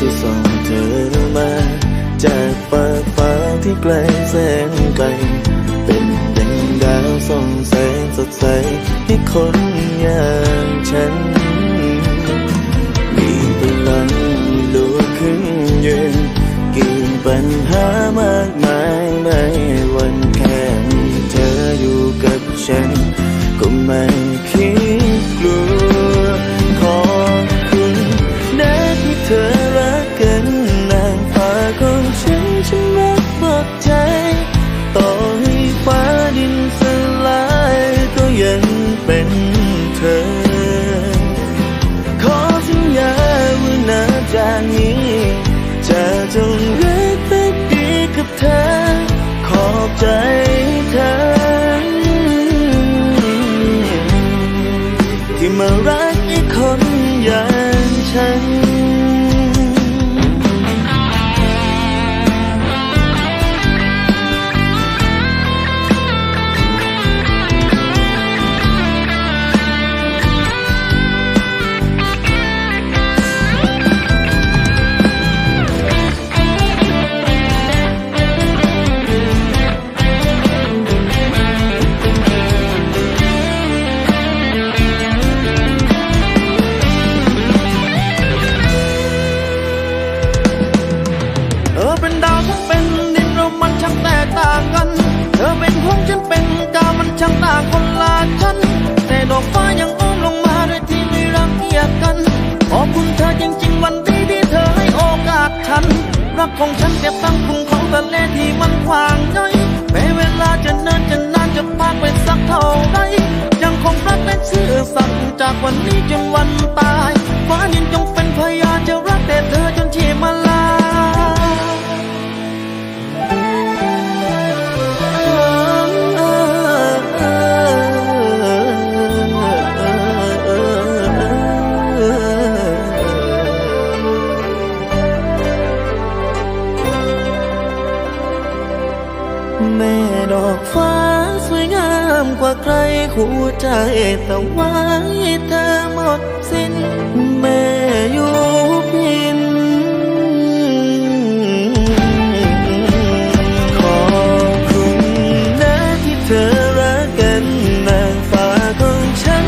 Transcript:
ที่ส่งเธอมา จากฟากฟ้าที่ไกลแสนไกล เป็นดังดาวส่องแสงสดใสให้คนอย่างฉัน มีพลังลุกขึ้นยืนกี่ปัญหามากมายไม่วันแค่มีเธออยู่กับฉัน ก็ไม่ มารักอีกคนอย่างฉัน อกฟ้ายังอ้มลงมาโดยที่ไม่รังเกียจกัน ขอบคุณเธอจริงๆวันนี้ที่เธอให้โอกาสฉัน รักของฉันเก็บตั้งคุณของทะเลที่มันขวางน้อยแม้เวลาจะเนินจะนานจะพากไปสักเท่าไรยังคงรักและซื่อสั่งจากวันนี้จนวันตายฟ้ายินจงเป็นพยาน แม่ดอกฟ้าสวยงามกว่าใครหัวใจแต่ไว้เธอหมดสิ้น แม่อยู่พินขอบคุณนะที่เธอรักกันนางฟ้าของฉัน